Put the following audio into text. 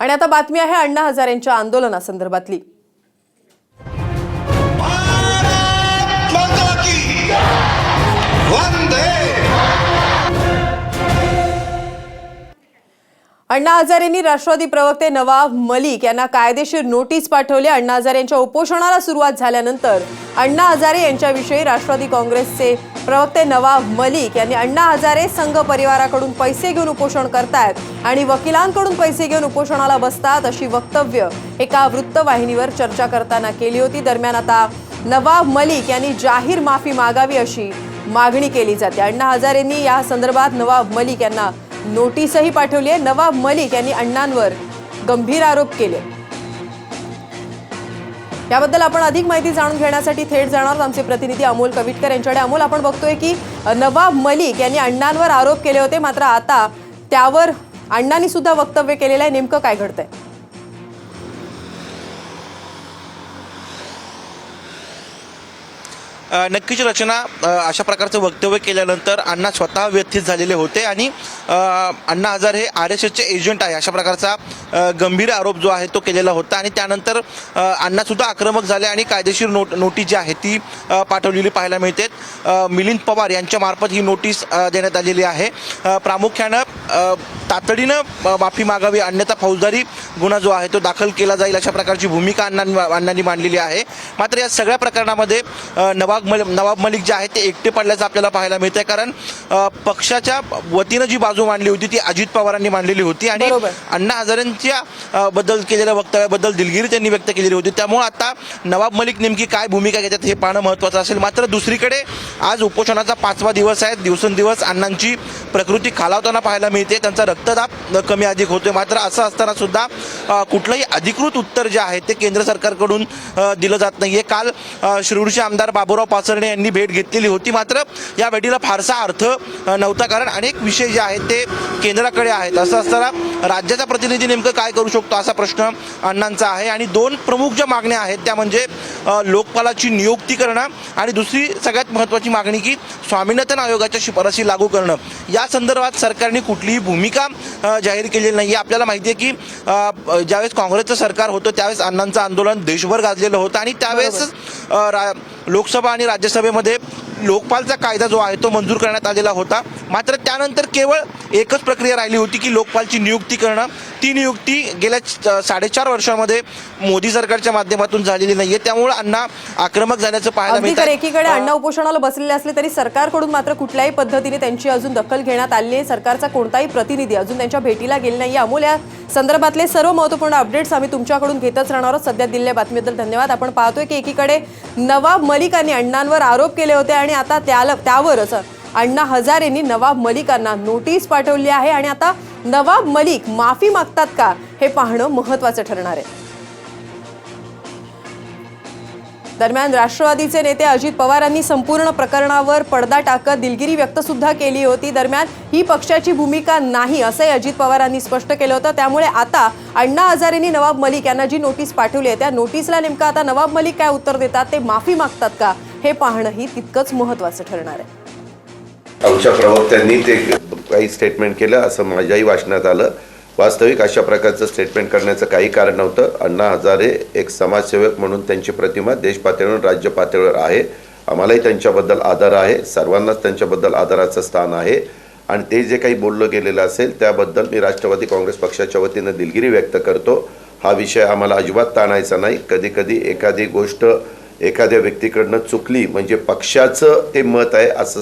आणि आता बातमी आहे अण्णा हजारेंच्या आंदोलनासंदर्भातली. One अण्णा हजारेंनी राष्ट्रवादी प्रवक्ते नवाब मलिक यांना कायदेशीर नोटीस पाठवली. अण्णा हजारे यांच्या उपोषणाला सुरुवात झाल्यानंतर अण्णा हजारे यांच्याविषयी राष्ट्रवादी काँग्रेसचे प्रवक्ते नवाब मलिक यांनी अण्णा हजारे संघ परिवाराकडून पैसे घेऊन उपोषण करतायत आणि वकिलांकडून पैसे घेऊन उपोषणाला बसतात अशी वक्तव्य एका वृत्तवाहिनीवर चर्चा करताना केली होती. दरम्यान आता नवाब मलिक यांनी जाहीर माफी मागावी अशी मागणी केली जाते. अण्णा हजारेंनी या संदर्भात नवाब मलिक यांना नोटीसही पाठवली आहे. नवाब मलिक यांनी अण्णांवर गंभीर आरोप केले. याबद्दल आपण अधिक माहिती जाणून घेण्यासाठी थेट जाणार आमचे प्रतिनिधी अमोल कविटकर यांच्याकडे. अमोल आपण बघतोय की नवाब मलिक यांनी अण्णांवर आरोप केले होते. मात्र आता त्यावर अण्णांनी सुद्धा वक्तव्य केलेलं आहे. नेमकं काय घडतंय? नक्कीच रचना अशा प्रकारचं वक्तव्य केल्यानंतर अण्णा स्वतः व्यथित झालेले होते आणि अण्णा हजार हे आर एस एसचे एजंट आहे. अशा प्रकारचा गंभीर आरोप जो आहे तो केलेला होता आणि त्यानंतर अण्णासुद्धा आक्रमक झाले आणि कायदेशीर नोट नोटीस जी आहे ती पाठवलेली पाहायला मिळते. मिलिंद पवार यांच्यामार्फत ही नोटीस देण्यात आलेली आहे. प्रामुख्यानं तातडीनं माफी मागावी अन्यथा फौजदारी गुन्हा जो आहे तो दाखल केला जाईल अशा प्रकारची भूमिका अण्णांनी अण्णांनी मांडलेली आहे. मात्र या सगळ्या प्रकरणामध्ये नवाब मल नवाब मलिक जे आहे ते एकटे पडल्याचं आपल्याला पाहायला मिळतंय. कारण पक्षाच्या वतीनं जी बाजू मांडली होती ती अजित पवारांनी मांडलेली होती. आणि. अण्णा हजारेंच्या बद्दल केलेल्या वक्तव्याबद्दल दिलगिरी त्यांनी व्यक्त केलेली होती. त्यामुळे आता नवाब मलिक नेमकी काय भूमिका घेतात हे पाहणं महत्त्वाचं असेल. मात्र दुसरीकडे आज उपोषणाचा पाचवा दिवस आहे. दिवसेंदिवस अण्णांची प्रकृती खालावताना पाहायला मिळते. त्यांचा रक्तदाब कमी अधिक होतोय. मात्र असं असताना सुद्धा कुठलंही अधिकृत उत्तर जे आहे ते केंद्र सरकारकडून दिलं जात नाहीये. काल शिरूरचे आमदार बाबूराव पाचरणे यांनी भेट घेतलेली होती. मात्र या भेटीला फारसा अर्थ नव्हता. कारण अनेक विषय जे आहेत ते केंद्राकडे आहेत. असं असताना राज्याचा प्रतिनिधी नेमकं काय करू शकतो असा प्रश्न अण्णांचा आहे. आणि दोन प्रमुख ज्या मागण्या आहेत त्या म्हणजे लोकपालाची नियुक्ती करणं आणि दुसरी सगळ्यात महत्त्वाची मागणी की स्वामीनाथन आयोगाच्या शिफारसी लागू करणं. या संदर्भात सरकारने कुठलीही भूमिका अ, जाहीर केलेली नाही आपल्याला माहिती आहे की ज्यावेळेस काँग्रेसचं सरकार होतं त्यावेळेस अण्णांचं आंदोलन देशभर गाजलेलं होतं. आणि त्यावेळेस रा- लोकसभा आणि राज्यसभेमध्ये लोकपालचा कायदा जो आहे तो मंजूर करण्यात आलेला होता. मात्र त्यानंतर केवळ एकच प्रक्रिया राहिली होती की लोकपालची नियुक्ती करणं. ती नियुक्ती गेल्या साडेचार वर्षामध्ये मोदी सरकारच्या माध्यमातून झालेली नाहीये. त्यामुळे अण्णा आक्रमक झाल्याचं पाहायला मिळतं एकीकडे अण्णा उपोषणाला बसलेले असले तरी सरकारकडून मात्र कुठल्याही पद्धतीने त्यांची अजून दखल घेण्यात आली नाही. सरकारचा कोणताही प्रतिनिधी अजून त्यांच्या भेटीला गेले नाही अमोल या संदर्भातले सर्व महत्त्वपूर्ण अपडेट्स आम्ही तुमच्याकडून घेतच राहणार आहोत. सध्या दिलेल्या बातमीबद्दल धन्यवाद. आपण पाहतोय की एकीकडे नवाब मलिकांनी अण्णांवर आरोप केले होते आणि आता त्याला त्यावरच अण्णा हजारेंनी नवाब मलिकांना नोटीस पाठवली आहे आणि आता नवाब मलिक माफी मागतात का हे पाहणं महत्वाचं ठरणार आहे. दरम्यान राष्ट्रवादीचे नेते अजित पवारांनी संपूर्ण प्रकरणावर पडदा टाकत दिलगिरी व्यक्त सुद्धा केली होती. दरम्यान ही पक्षाची भूमिका नाही असंही अजित पवारांनी स्पष्ट केलं होतं. त्यामुळे आता अण्णा हजारेंनी नवाब मलिक यांना जी नोटीस पाठवली आहे त्या नोटीसला नेमकं आता नवाब मलिक काय उत्तर देतात ते माफी मागतात का? हे पाहणंही तितकंच महत्वाचं ठरणार आहे. आमच्या प्रवक्त्यांनी ते काही स्टेटमेंट केलं असं माझ्याही वाचण्यात आलं. वास्तविक अशा प्रकारचं स्टेटमेंट करण्याचं काही कारण नव्हतं. अण्णा हजारे एक समाजसेवक म्हणून त्यांची प्रतिमा देश पातळीवर राज्य पातळीवर आहे. आम्हालाही त्यांच्याबद्दल आदर आहे. सर्वांनाच त्यांच्याबद्दल आदराचं स्थान आहे. आणि ते जे काही बोललं गेलेलं असेल त्याबद्दल मी राष्ट्रवादी काँग्रेस पक्षाच्या वतीनं दिलगिरी व्यक्त करतो. हा विषय आम्हाला अजिबात ताणायचा नाही. कधीकधी एखादी गोष्ट एखाद्या व्यक्तीकडनं चुकली म्हणजे पक्षाचं ते मत आहे असं